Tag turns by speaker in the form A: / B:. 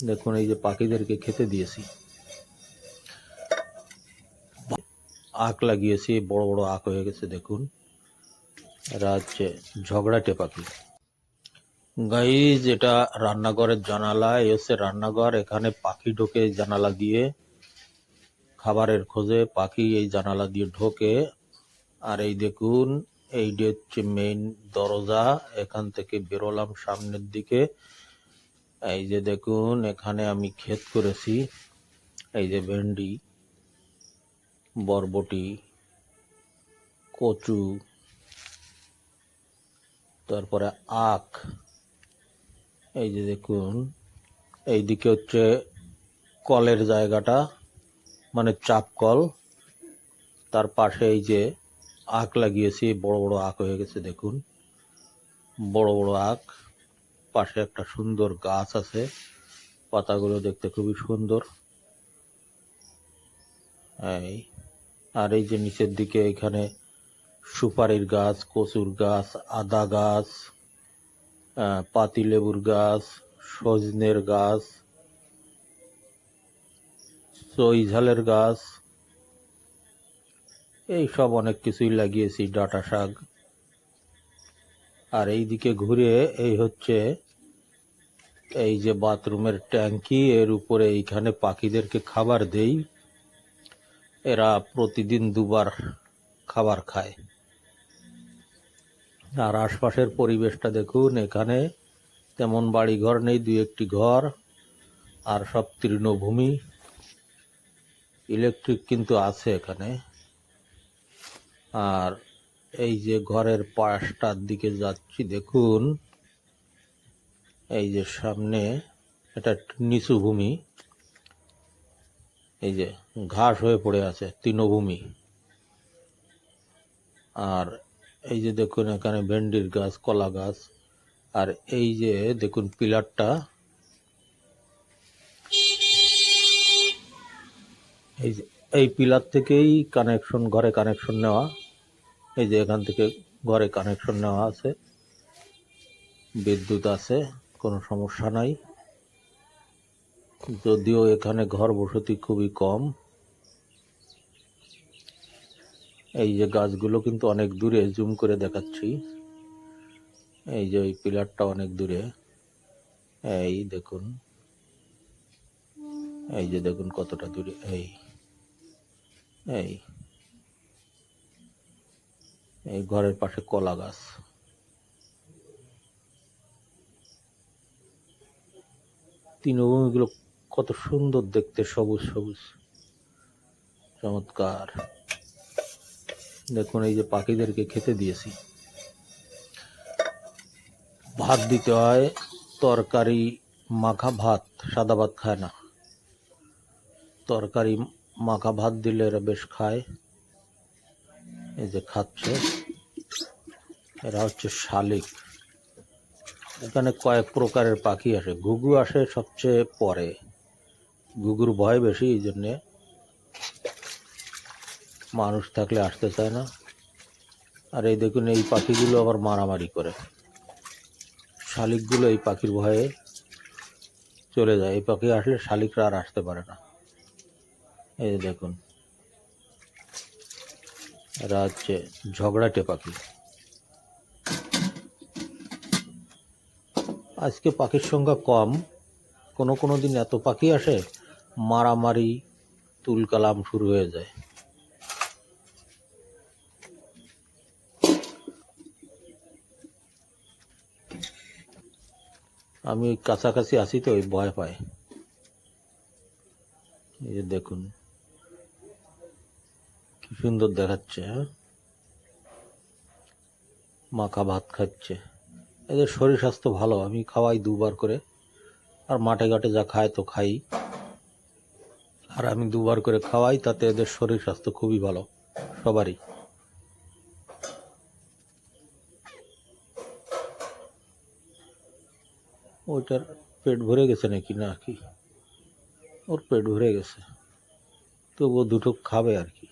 A: দেখুন, এই যে পাখিদেরকে খেতে দিয়েছি। আখ লাগিয়েছি, বড় বড় আখ হয়ে গেছে, দেখুন। এরা হচ্ছে ঝগড়াটে পাখি। গাইজ, এটা রান্নাঘরের জানালা, এই হচ্ছে রান্নাঘর। এখানে পাখি ঢোকে জানালা দিয়ে, খাবারের খোঁজে পাখি এই জানালা দিয়ে ঢোকে। আর এই দেখুন এইটা হচ্ছে মেইন দরজা, এখান থেকে বেরোলাম সামনের দিকে। এই যে দেখুন, এখানে আমি ক্ষেত করেছি। এই যে ভেন্ডি, বরবটি, কচু, তারপরে আখ। এই যে দেখুন, এইদিকে হচ্ছে কলের জায়গাটা মানে চাপ কল। তার পাশে এই যে আখ লাগিয়েছি, বড় বড় আখ হয়ে গেছে, দেখুন। বড় বড় আখ। পাশে একটা সুন্দর গাছ আছে। পাতাগুলো দেখতে খুবই সুন্দর। এই, আর এই যে নিচের দিকে এখানে সুপারির গাছ, কচুর গাছ, আদা গাছ পাতিলেবুর গাছ, সজনের গাছ চৈঝালের গাছ, এই সব অনেক কিছুই লাগিয়েছি ডাটা শাক। আর এই দিকে ঘুরে এই হচ্ছে এই যে বাথরুমের ট্যাঙ্কি, এর উপরে এইখানে পাখিদেরকে খাবার দেই। এরা প্রতিদিন দুবার খাবার খায়। আর আশপাশের পরিবেশটা দেখুন, এখানে তেমন বাড়ি ঘর নেই, দুই একটি ঘর, আর সব তৃণভূমি। ইলেকট্রিক কিন্তু আছে এখানে। আর এই যে ঘরের পাশটার দিকে যাচ্ছি, দেখুন। এই যে সামনে এটা নিচু ভূমি, এই যে ঘাস হয়ে পড়ে আছে, তৃণভূমি। আর এই যে দেখুন এখানে ভেন্ডির গাছ, কলা গাছ, আর এই যে দেখুন পিলারটা, এই যে এই পিলার থেকেই কানেকশন ঘরে কানেকশন নেওয়া, এই যে এখান থেকে ঘরে কানেকশন নেওয়া আছে, বিদ্যুৎ আছে। কোনো সমস্যা নাই। যদিও এখানে ঘর বসতি খুবই কম। এই যে গাছগুলো কিন্তু অনেক দূরে, জুম করে দেখাচ্ছি। এই যে ওই পিলারটা অনেক দূরে। এই দেখুন। এই যে দেখুন কতটা দূরে। এই এই এই ঘরের পাশে কলা গাছ। তৃণভূমিগুলো কত সুন্দর দেখতে, সবুজ সবুজ। চমৎকার। দেখুন, এই যে পাখিদেরকে খেতে দিয়েছি। ভাত দিতে হয়, তরকারি, মাখা ভাত, সাদা ভাত খায় না। তরকারি, মাখা ভাত দিলে এরা বেশ খায়। এই যে খাচ্ছে, এরা হচ্ছে শালিক। এখানে কয়েক প্রকারের পাখি আসে। ঘুঘু আসে সবচেয়ে পরে। ঘুঘুর ভয় বেশি, এই জন্যে মানুষ থাকলে আসতে চায় না। আর এই দেখুন, এই পাখিগুলো আবার মারামারি করে। শালিকগুলো এই পাখির ভয়ে চলে যায়। এই পাখি আসলে শালিকরা আর আসতে পারে না। এই দেখুন, এরা হচ্ছে ঝগড়াটে পাখি। আজকে পাখির সংখ্যা কম। কোনো কোনো দিন এত পাখি আসে, মারামারি, তুলকালাম শুরু হয়ে যায়। আমি ওই কাছাকাছি আসি তো, ওই ভয় পায়। এই দেখুন, কি সুন্দর দেখাচ্ছে হ্যাঁ? মাখা ভাত খাচ্ছে। এদের শরীর স্বাস্থ্য ভালো, আমি খাওয়াই দুবার করে। আর মাঠে ঘাটে যা খায় তো খাই। আর আমি দুবার করে খাওয়াই, তাতে এদের শরীর স্বাস্থ্য খুবই ভালো, সবারই। ওইটার পেট ভরে গেছে নাকি, না কি? ওর পেট ভরে গেছে। তবুও দুটো খাবে আর কি।